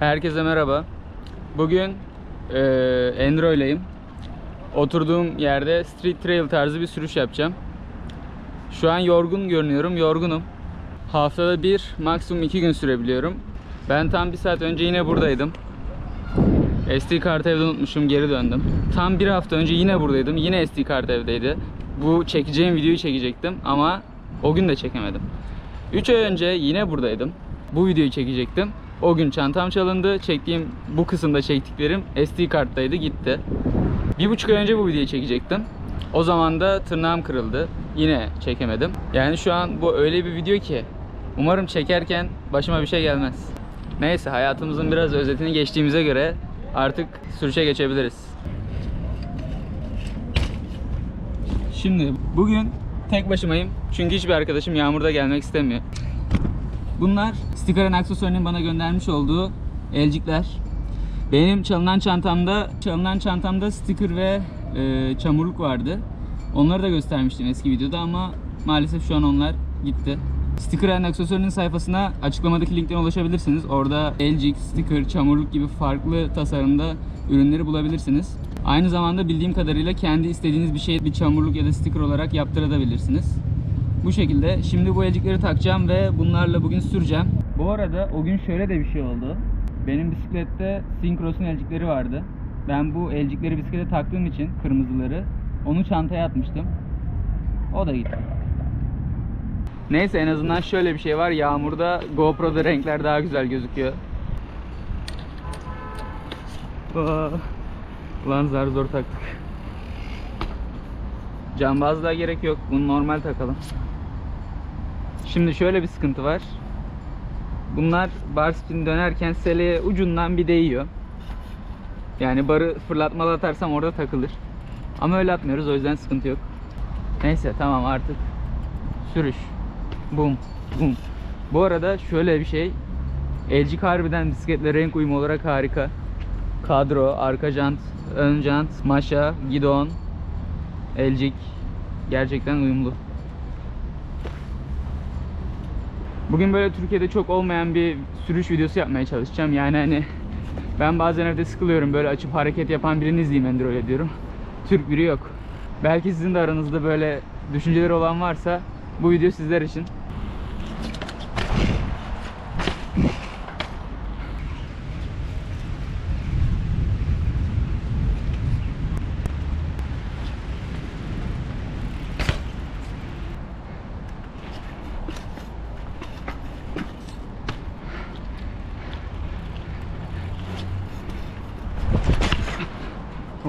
Herkese merhaba. Bugün eee Endro'yleyim. Oturduğum yerde street trail tarzı bir sürüş yapacağım. Şu an yorgun görünüyorum, yorgunum. Haftada bir, maksimum iki gün sürebiliyorum. Ben tam bir saat önce yine buradaydım. SD kartı evde unutmuşum, geri döndüm. Tam bir hafta önce yine buradaydım, yine SD kartı evdeydi. Bu çekeceğim videoyu çekecektim ama o gün de çekemedim. 3 ay önce yine buradaydım. Bu videoyu çekecektim. O gün çantam çalındı. Çektiğim bu kısımda çektiklerim SD karttaydı gitti. Bir buçuk ay önce bu videoyu çekecektim. O zaman da tırnağım kırıldı. Yine çekemedim. Yani şu an bu öyle bir video ki umarım çekerken başıma bir şey gelmez. Neyse hayatımızın biraz özetini geçtiğimize göre artık sürüşe geçebiliriz. Şimdi bugün tek başımayım. Çünkü hiçbir arkadaşım yağmurda gelmek istemiyor. Bunlar Sticker'ın aksesuarının bana göndermiş olduğu elcikler. Benim çalınan çantamda çalınan çantamda sticker ve e, çamurluk vardı. Onları da göstermiştim eski videoda ama maalesef şu an onlar gitti. Sticker and aksesuarının sayfasına açıklamadaki linkten ulaşabilirsiniz. Orada elcik, sticker, çamurluk gibi farklı tasarımda ürünleri bulabilirsiniz. Aynı zamanda bildiğim kadarıyla kendi istediğiniz bir şey bir çamurluk ya da sticker olarak yaptırabilirsiniz. Bu şekilde. Şimdi bu elcikleri takacağım ve bunlarla bugün süreceğim. Bu arada o gün şöyle de bir şey oldu. Benim bisiklette Syncross'un elcikleri vardı. Ben bu elcikleri bisiklete taktığım için kırmızıları onu çantaya atmıştım. O da gitti. Neyse en azından şöyle bir şey var. Yağmurda GoPro'da renkler daha güzel gözüküyor. Aa, Lan zar zor taktık. Cambazlığa gerek yok. Bunu normal takalım. Şimdi şöyle bir sıkıntı var. Bunlar bar spin dönerken seleye ucundan bir değiyor. Yani barı fırlatmalı atarsam orada takılır. Ama öyle atmıyoruz o yüzden sıkıntı yok. Neyse tamam artık sürüş. Bum bum. Bu arada şöyle bir şey. Elcik harbiden bisikletle renk uyumu olarak harika. Kadro, arka jant, ön jant, maşa, gidon, elcik gerçekten uyumlu. Bugün böyle Türkiye'de çok olmayan bir sürüş videosu yapmaya çalışacağım. Yani hani ben bazen evde sıkılıyorum böyle açıp hareket yapan birini izleyeyim Endro'yla diyorum. Türk biri yok. Belki sizin de aranızda böyle düşünceleri olan varsa bu video sizler için.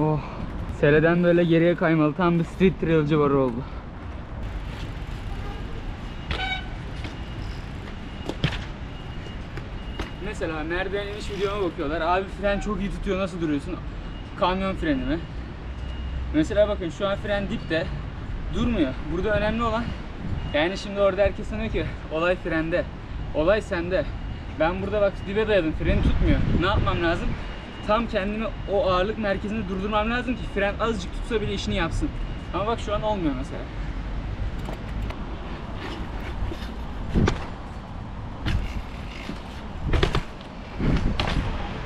Oh. Sereden böyle geriye kaymalı tam bir street trailci var oldu. Mesela merdiven iniş videoma bakıyorlar. Abi fren çok iyi tutuyor nasıl duruyorsun? Kamyon freni mi? Mesela bakın şu an fren dipte. Durmuyor. Burada önemli olan yani şimdi orada herkes sanıyor ki olay frende. Olay sende. Ben burada bak dibe dayadım. Freni tutmuyor. Ne yapmam lazım? Tam kendimi o ağırlık merkezinde durdurmam lazım ki fren azıcık tutsa bile işini yapsın. Ama bak şu an olmuyor mesela.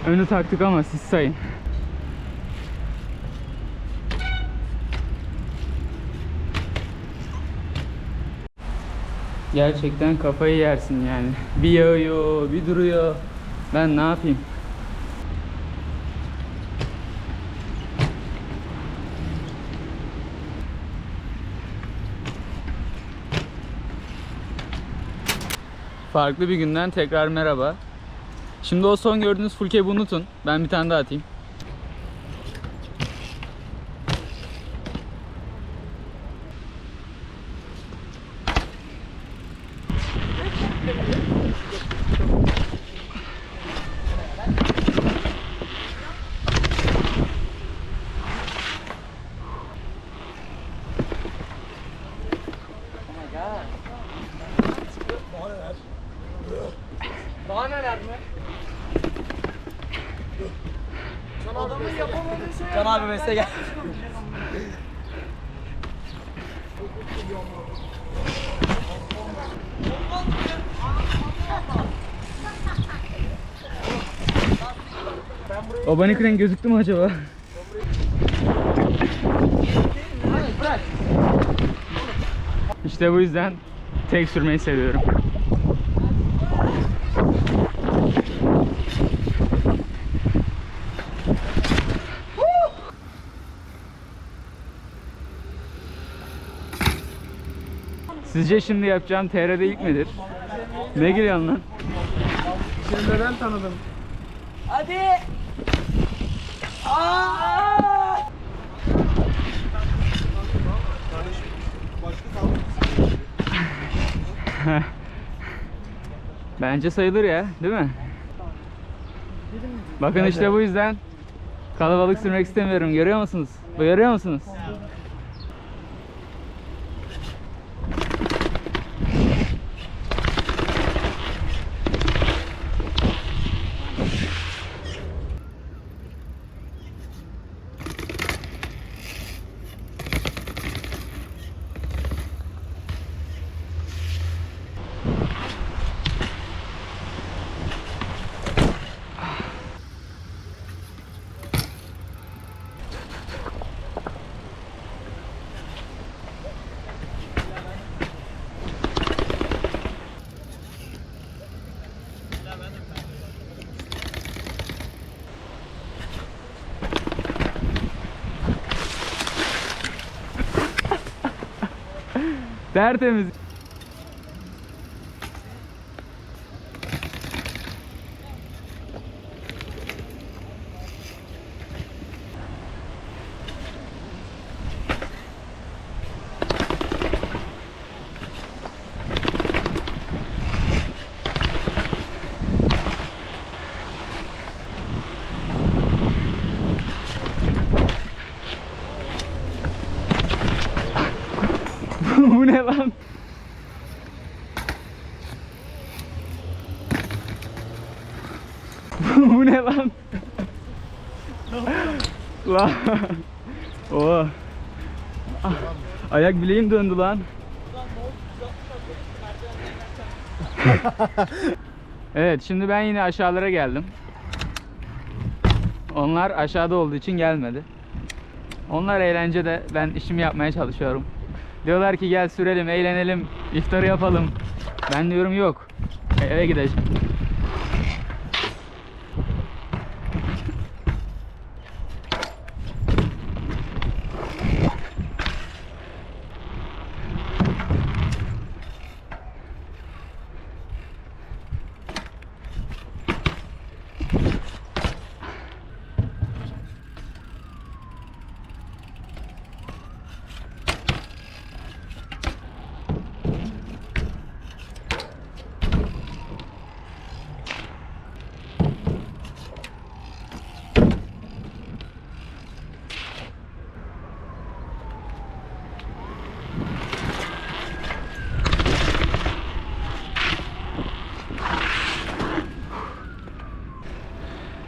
Önü taktık ama siz sayın. Gerçekten kafayı yersin yani. Bir yağıyor, bir duruyor. Ben ne yapayım? Farklı bir günden tekrar merhaba. Şimdi o son gördüğünüz full cab'i unutun. Ben bir tane daha atayım. Mesle gel. Bunny crane gözüktü mü acaba? İşte bu yüzden tek sürmeyi seviyorum. Sizce şimdi yapacağım TR'de ilk midir? Ne gülüyorsun lan? Seni neden tanıdım? Hadi. Aa! Bence sayılır ya, değil mi? Bakın işte bu yüzden kalabalık sürmek istemiyorum. Görüyor musunuz? Görüyor musunuz? Tertemiz. bu ne lan? Bu ne lan? lan. Oha. Ah, Ayak bileğim döndü lan. evet şimdi ben yine aşağılara geldim. Onlar aşağıda olduğu için gelmedi. Onlar eğlencede ben işimi yapmaya çalışıyorum. Diyorlar ki gel sürelim, eğlenelim, iftarı yapalım. Ben diyorum yok. Eve gideceğim.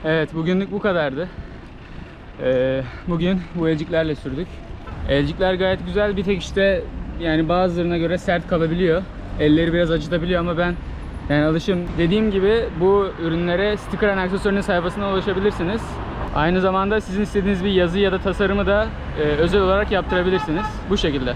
Evet bugünlük bu kadardı. Ee, bugün bu elciklerle sürdük. Elcikler gayet güzel bir tek işte yani bazılarına göre sert kalabiliyor. Elleri biraz acıtabiliyor ama ben yani alışım dediğim gibi bu ürünlere Sticker and Aksesuarı'nın sayfasına ulaşabilirsiniz. Aynı zamanda sizin istediğiniz bir yazı ya da tasarımı da e, özel olarak yaptırabilirsiniz. Bu şekilde.